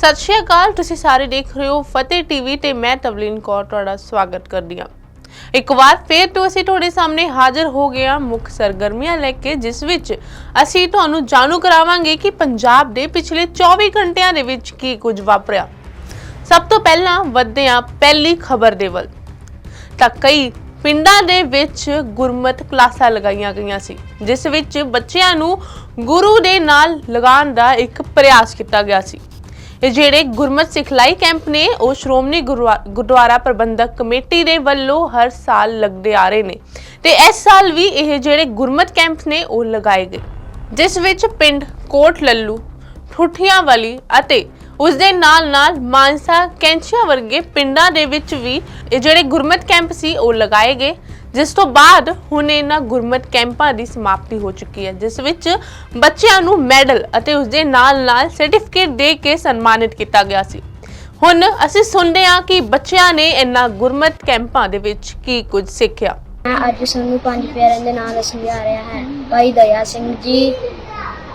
ਸਤਿ ਸ਼੍ਰੀ ਅਕਾਲ, ਤੁਸੀਂ ਸਾਰੇ ਦੇਖ ਰਹੇ ਹੋ ਫਤਿਹ ਟੀਵੀ ਤੇ ਮੈਂ ਤਵਲੀਨ ਕੌਰ ਤੁਹਾਡਾ ਸਵਾਗਤ ਕਰਦੀ ਹਾਂ। ਇੱਕ ਵਾਰ ਫੇਰ ਤੋਂ ਅਸੀਂ ਤੁਹਾਡੇ ਸਾਹਮਣੇ ਹਾਜ਼ਰ ਹੋ ਗਏ ਹਾਂ ਮੁੱਖ ਸਰਗਰਮੀਆਂ ਲੈ ਕੇ, ਜਿਸ ਵਿੱਚ ਅਸੀਂ ਤੁਹਾਨੂੰ ਜਾਣੂ ਕਰਾਵਾਂਗੇ ਕਿ ਪੰਜਾਬ ਦੇ ਪਿਛਲੇ 24 ਘੰਟਿਆਂ ਦੇ ਵਿੱਚ ਕੀ ਕੁਝ ਵਾਪਰਿਆ। ਸਭ ਤੋਂ ਪਹਿਲਾਂ ਵੱਧਦੇ ਹਾਂ ਪਹਿਲੀ ਖਬਰ ਦੇ ਵੱਲ। ਤਾਂ ਕਈ ਪਿੰਡਾਂ ਦੇ ਵਿੱਚ ਗੁਰਮਤ ਕਲਾਸਾਂ ਲਗਾਈਆਂ ਗਈਆਂ ਸੀ, ਜਿਸ ਵਿੱਚ ਬੱਚਿਆਂ ਨੂੰ ਗੁਰੂ ਦੇ ਨਾਲ ਲਗਾਉਣ ਦਾ ਇੱਕ ਪ੍ਰਯਾਸ ਕੀਤਾ ਗਿਆ ਸੀ। ਇਹ ਜਿਹੜੇ ਗੁਰਮਤ ਸਿਖਲਾਈ ਕੈਂਪ ਨੇ, ਉਹ ਸ਼੍ਰੋਮਣੀ ਗੁਰਦੁਆਰਾ ਪ੍ਰਬੰਧਕ ਕਮੇਟੀ ਦੇ ਵੱਲੋਂ ਹਰ ਸਾਲ ਲੱਗਦੇ ਆ ਰਹੇ ਨੇ। ਤੇ ਇਸ ਸਾਲ ਵੀ ਇਹ ਜਿਹੜੇ ਗੁਰਮਤ ਕੈਂਪ ਨੇ, ਉਹ ਲਗਾਏ ਗਏ। ਜਿਸ ਵਿੱਚ ਪਿੰਡ ਕੋਟ ਲੱਲੂ, ਠੁੱਠੀਆਂ ਵਾਲੀ ਅਤੇ ਉਸ ਦੇ ਨਾਲ ਨਾਲ ਮਾਨਸਾ ਕੈਂਚੀਆਂ ਵਰਗੇ ਪਿੰਡਾਂ ਦੇ ਵਿੱਚ ਵੀ ਇਹ ਜਿਹੜੇ ਗੁਰਮਤ ਕੈਂਪ ਸੀ, ਉਹ ਲਗਾਏ ਗਏ। ਜਿਸ ਤੋਂ ਬਾਅਦ ਹੁਣ ਇਹਨਾਂ ਗੁਰਮਤ ਕੈਂਪਾਂ ਦੀ ਸਮਾਪਤੀ ਹੋ ਚੁੱਕੀ ਹੈ, ਜਿਸ ਵਿੱਚ ਬੱਚਿਆਂ ਨੂੰ ਮੈਡਲ ਅਤੇ ਉਸ ਦੇ ਨਾਲ ਨਾਲ ਸਰਟੀਫਿਕੇਟ ਦੇ ਕੇ ਸਨਮਾਨਿਤ ਕੀਤਾ ਗਿਆ ਸੀ। ਹੁਣ ਅਸੀਂ ਸੁਣਦੇ ਹਾਂ ਕਿ ਬੱਚਿਆਂ ਨੇ ਇਹਨਾਂ ਗੁਰਮਤ ਕੈਂਪਾਂ ਦੇ ਵਿੱਚ ਕੀ ਕੁਝ ਸਿੱਖਿਆ। ਮੈਂ ਅੱਜ ਸਾਨੂੰ ਪੰਜ ਪਿਆਰਿਆਂ ਦੇ ਨਾਮ ਦੱਸਣ ਰਿਹਾ ਹੈ। ਭਾਈ ਦਇਆ ਸਿੰਘ ਜੀ,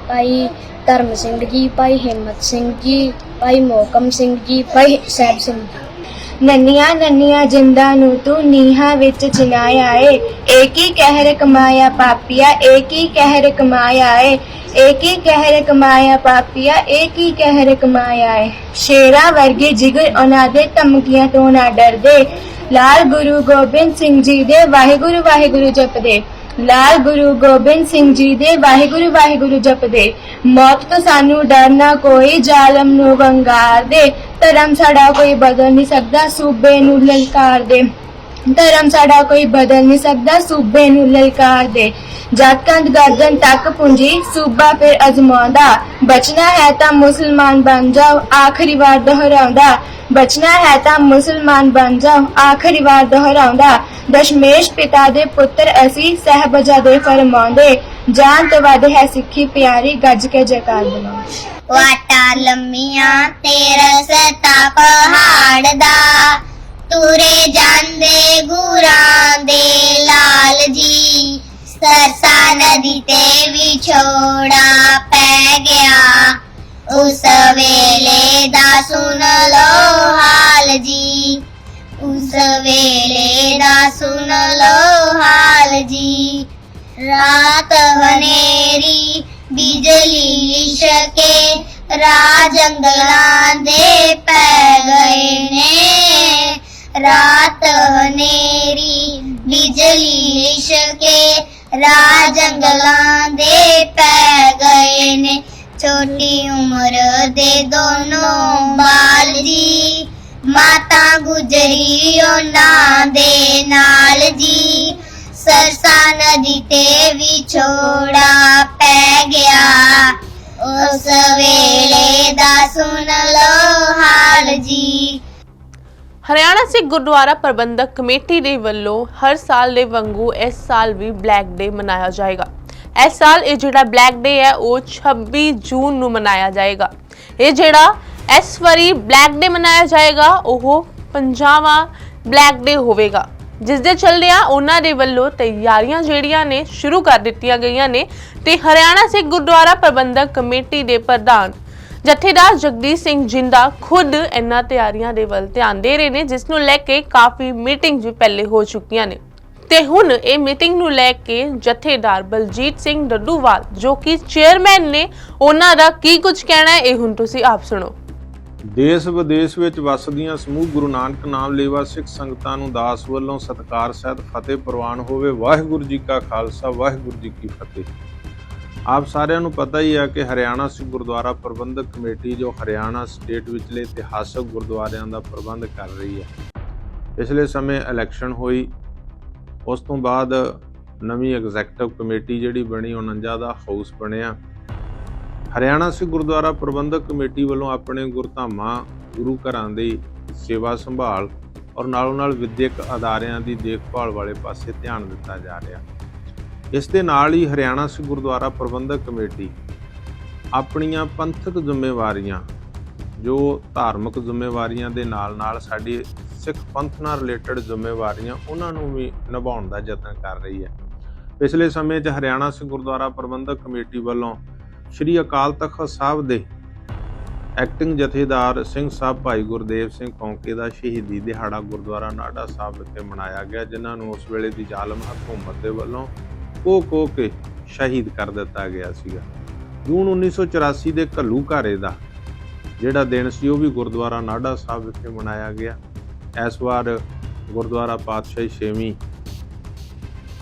ਭਾਈ ਧਰਮ ਸਿੰਘ ਜੀ, ਭਾਈ ਹਿੰਮਤ ਸਿੰਘ ਜੀ, ਭਾਈ ਮੋਕਮ ਸਿੰਘ ਜੀ, ਭਾਈ ਸਹਿਬ ਸਿੰਘ ਜੀ। ਨੰਨੀਆਂ ਨੰਨੀਆਂ ਜਿੰਦਾਂ ਨੂੰ ਤੂੰ ਨੀਹਾਂ ਵਿੱਚ ਚਿਨਾਇਆ ਏ ਏਕ ਹੀ ਕਹਿਰ ਕਮਾਇਆ ਪਾਪੀਆ ਏਕ ਹੀ ਕਹਿਰ ਕਮਾਇਆ ਏ ਏਕ ਹੀ ਕਹਿਰ ਕਮਾਇਆ ਪਾਪੀਆ ਏਕ ਹੀ ਕਹਿਰ ਕਮਾਇਆ ਏ ਸ਼ੇਰਾਂ ਵਰਗੇ ਜਿਗਰ ਉਹਨਾਂ ਦੇ ਧਮਕੀਆਂ ਤੋਂ ਨਾ ਡਰਦੇ। ਲਾਲ ਗੁਰੂ ਗੋਬਿੰਦ ਸਿੰਘ ਜੀ ਦੇ ਵਾਹਿਗੁਰੂ ਵਾਹਿਗੁਰੂ ਜਪਦੇ। ਲਾਲ ਗੁਰੂ ਗੋਬਿੰਦ ਸਿੰਘ ਜੀ ਦੇ ਵਾਹਿਗੁਰੂ ਵਾਹਿਗੁਰੂ ਜਪਦੇ ਮੌਤ ਤੋਂ ਸਾਨੂੰ ਡਰਨਾ ਕੋਈ, ਜ਼ਾਲਮ ਨੂੰ ਵੰਗਾਰ ਦੇ। ਧਰਮ ਸਾਡਾ ਕੋਈ ਬਦਲ ਨਹੀਂ ਸਕਦਾ, ਸੂਬੇ ਨੂੰ ਲਲਕਾਰ ਦੇ। ਧਰਮ ਸਾਡਾ ਕੋਈ ਬਦਲ ਨਹੀਂ ਸਕਦਾ, ਸੂਬੇ ਨੂੰ ਲਲਕਾਰ ਦੇ। ਜਦ ਕੰਦ ਗਰਦਨ ਤੱਕ ਪੁੰਜੀ, ਸੂਬਾ ਫਿਰ ਅਜ਼ਮਾਉਂਦਾ। ਬਚਣਾ ਹੈ ਤਾਂ ਮੁਸਲਮਾਨ ਬਣ ਜਾਓ, ਆਖਰੀ ਵਾਰ ਦੁਹਰਾਉਂਦਾ। ਬਚਣਾ ਹੈ ਤਾਂ ਮੁਸਲਮਾਨ ਬਣ ਜਾਓ। ਆਖਰੀ ਵਾਰ ਦੁਹਰਾਉਂਦਾ, ਦਸ਼ਮੇਸ਼ ਪਿਤਾ ਦੇ ਪੁੱਤਰ ਅਸੀਂ ਸਹਿਬਜ਼ਾਦੇ ਫਰਮਾਉਂਦੇ, ਜਾਨ ਤੋਂ ਵੱਧ ਹੈ ਸਿੱਖੀ ਪਿਆਰੀ, ਗੱਜ ਕੇ ਜਕਾਰ ਬੁਲਾਉਂਦੇ ਵਾਟਾ ਲੰਮੀਆਂ ਤੇ ਰਸਤਾ ਪਹਾੜ ਦਾ। ਤੁਰੇ ਜਾਂਦੇ ਗੁਰਾਂ ਦੇ ਲਾਲ ਜੀ। ਸਰਸਾ ਨਦੀ ਤੇ ਵਿਛੋੜਾ ਪੈ ਗਿਆ। ਉਸ ਵੇਲੇ ਦਾ ਸੁਣ ਲੋ ਹਾਲ ਜੀ ਉਸ ਵੇਲੇ ਦਾ ਸੁਣ ਲੋ ਹਾਲ ਜੀ ਰਾਤ ਹਨੇਰੀ ਬਿਜਲੀ ਲਿਸ਼ਕੇ ਰਾਹ ਜੰਗਲਾਂ ਦੇ ਪੈ ਗਏ ਨੇ ਰਾਤ ਹਨੇਰੀ ਬਿਜਲੀ ਲਿਸ਼ਕੇ ਰਾਹ ਜੰਗਲਾਂ ਦੇ ਪੈ ਗਏ ਨੇ ਛੋਟੀ ਉਮਰ ਦੇ ਦੋਨੋਂ ਬਾਲ ਜੀ। ਮਾਤਾ ਗੁਜਰੀ ਉਹਨਾਂ ਦੇ ਨਾਲ ਜੀ। ਸਰਸਾ ਨਦੀ ਤੇ ਵਿਛੋੜਾ ਪੈ ਗਿਆ। ਉਸ ਵੇਲੇ ਦਾ ਸੁਣ ਲੋ ਹਾਲ ਜੀ। ਹਰਿਆਣਾ ਸਿੱਖ ਗੁਰਦੁਆਰਾ ਪ੍ਰਬੰਧਕ ਕਮੇਟੀ ਦੇ ਵੱਲੋਂ ਹਰ ਸਾਲ ਦੇ ਵਾਂਗੂ ਇਸ ਸਾਲ ਵੀ ਬਲੈਕ ਡੇ ਮਨਾਇਆ ਜਾਏਗਾ। ਇਸ ਸਾਲ ਇਹ ਜਿਹੜਾ ਬਲੈਕ ਡੇ ਹੈ, ਉਹ 26 ਜੂਨ ਨੂੰ ਮਨਾਇਆ ਜਾਏਗਾ। ਇਹ ਜਿਹੜਾ ਇਸ ਵਾਰੀ ਬਲੈਕ ਡੇ ਮਨਾਇਆ ਜਾਏਗਾ, ਉਹ 50ਵਾਂ ਬਲੈਕ ਡੇ ਹੋਵੇਗਾ। ਜਿਸ ਦੇ ਚੱਲਦਿਆਂ ਉਹਨਾਂ ਦੇ ਵੱਲੋਂ ਤਿਆਰੀਆਂ ਜਿਹੜੀਆਂ ਨੇ, ਸ਼ੁਰੂ ਕਰ ਦਿੱਤੀਆਂ ਗਈਆਂ ਨੇ ਤੇ ਹਰਿਆਣਾ ਸਿੱਖ ਗੁਰਦੁਆਰਾ ਪ੍ਰਬੰਧਕ ਕਮੇਟੀ ਦੇ ਪ੍ਰਧਾਨ ਜਥੇਦਾਰ ਜਗਦੀਸ਼ ਸਿੰਘ ਜਿੰਦਾ ਖੁਦ ਇਹਨਾਂ ਤਿਆਰੀਆਂ ਦੇ ਵੱਲ ਧਿਆਨ ਦੇ ਰਹੇ ਨੇ, ਜਿਸ ਨੂੰ ਲੈ ਕੇ ਕਾਫੀ ਮੀਟਿੰਗ ਵੀ ਪਹਿਲੇ ਹੋ ਚੁੱਕੀਆਂ ਨੇ। ਤੇ ਹੁਣ ਇਹ ਮੀਟਿੰਗ ਨੂੰ ਲੈ ਕੇ ਜਥੇਦਾਰ ਬਲਜੀਤ ਸਿੰਘ ਡੱਡੂਵਾਲ ਜੋ ਕਿ ਚੇਅਰਮੈਨ ਨੇ, ਉਹਨਾਂ ਦਾ ਕੀ ਕੁਝ ਕਹਿਣਾ ਹੈ, ਇਹ ਹੁਣ ਤੁਸੀਂ ਆਪ ਸੁਣੋ। ਦੇਸ਼ ਵਿਦੇਸ਼ ਵਿੱਚ ਵੱਸਦੀਆਂ ਸਮੂਹ ਗੁਰੂ ਨਾਨਕ ਨਾਮ ਲੇਵਾ ਸਿੱਖ ਸੰਗਤਾਂ ਨੂੰ ਦਾਸ ਵੱਲੋਂ ਸਤਕਾਰ, ਸਹਿਤ, ਫਤਿਹ ਪ੍ਰਵਾਨ ਹੋਵੇ। ਵਾਹਿਗੁਰੂ ਜੀ ਕਾ ਖਾਲਸਾ, ਵਾਹਿਗੁਰੂ ਜੀ ਕੀ ਫਤਿਹ। ਆਪ ਸਾਰਿਆਂ ਨੂੰ ਪਤਾ ਹੀ ਹੈ ਕਿ ਹਰਿਆਣਾ ਸਿੱਖ ਗੁਰਦੁਆਰਾ ਪ੍ਰਬੰਧਕ ਕਮੇਟੀ, ਜੋ ਹਰਿਆਣਾ ਸਟੇਟ ਵਿਚਲੇ ਇਤਿਹਾਸਕ ਗੁਰਦੁਆਰਿਆਂ ਦਾ ਪ੍ਰਬੰਧ ਕਰ ਰਹੀ ਹੈ। ਪਿਛਲੇ ਸਮੇਂ ਇਲੈਕਸ਼ਨ ਹੋਈ। ਉਸ ਤੋਂ ਬਾਅਦ ਨਵੀਂ ਐਗਜ਼ੈਕਟਿਵ ਕਮੇਟੀ ਜਿਹੜੀ ਬਣੀ 49 ਦਾ ਹਾਊਸ ਬਣਿਆ। ਹਰਿਆਣਾ ਸਿੱਖ ਗੁਰਦੁਆਰਾ ਪ੍ਰਬੰਧਕ ਕਮੇਟੀ ਵੱਲੋਂ ਆਪਣੇ ਗੁਰਧਾਮਾਂ, ਗੁਰੂ ਘਰਾਂ ਦੀ ਸੇਵਾ ਸੰਭਾਲ ਔਰ ਨਾਲੋਂ ਨਾਲ ਵਿਦਿਅਕ ਅਦਾਰਿਆਂ ਦੀ ਦੇਖਭਾਲ ਵਾਲੇ ਪਾਸੇ ਧਿਆਨ ਦਿੱਤਾ ਜਾ ਰਿਹਾ। ਇਸ ਦੇ ਨਾਲ ਹੀ ਹਰਿਆਣਾ ਸਿੱਖ ਗੁਰਦੁਆਰਾ ਪ੍ਰਬੰਧਕ ਕਮੇਟੀ ਆਪਣੀਆਂ ਪੰਥਕ ਜ਼ਿੰਮੇਵਾਰੀਆਂ, ਜੋ ਧਾਰਮਿਕ ਜ਼ਿੰਮੇਵਾਰੀਆਂ ਦੇ ਨਾਲ ਨਾਲ ਸਾਡੀ ਸਿੱਖ ਪੰਥ ਨਾਲ ਰਿਲੇਟਡ ਜ਼ਿੰਮੇਵਾਰੀਆਂ ਉਹਨਾਂ ਨੂੰ ਵੀ ਨਿਭਾਉਣ ਦਾ ਯਤਨ ਕਰ ਰਹੀ ਹੈ। ਪਿਛਲੇ ਸਮੇਂ 'ਚ ਹਰਿਆਣਾ ਸਿੱਖ ਗੁਰਦੁਆਰਾ ਪ੍ਰਬੰਧਕ ਕਮੇਟੀ ਵੱਲੋਂ ਸ੍ਰੀ ਅਕਾਲ ਤਖਤ ਸਾਹਿਬ ਦੇ ਐਕਟਿੰਗ ਜਥੇਦਾਰ ਸਿੰਘ ਸਾਹਿਬ ਭਾਈ ਗੁਰਦੇਵ ਸਿੰਘ ਕੌਂਕੇ ਦਾ ਸ਼ਹੀਦੀ ਦਿਹਾੜਾ ਗੁਰਦੁਆਰਾ ਨਾਡਾ ਸਾਹਿਬ ਵਿਖੇ ਮਨਾਇਆ ਗਿਆ, ਜਿਨ੍ਹਾਂ ਨੂੰ ਉਸ ਵੇਲੇ ਦੀ ਜ਼ਾਲਮ ਹਕੂਮਤ ਦੇ ਵੱਲੋਂ ਕੋ ਕੋ ਕੇ ਸ਼ਹੀਦ ਕਰ ਦਿੱਤਾ ਗਿਆ ਸੀਗਾ। ਜੂਨ 1984 ਦੇ ਘੱਲੂ ਘਾਰੇ ਦਾ ਜਿਹੜਾ ਦਿਨ ਸੀ, ਉਹ ਵੀ ਗੁਰਦੁਆਰਾ ਨਾਡਾ ਸਾਹਿਬ ਵਿਖੇ ਮਨਾਇਆ ਗਿਆ। ਇਸ ਵਾਰ ਗੁਰਦੁਆਰਾ ਪਾਤਸ਼ਾਹੀ ਛੇਵੀਂ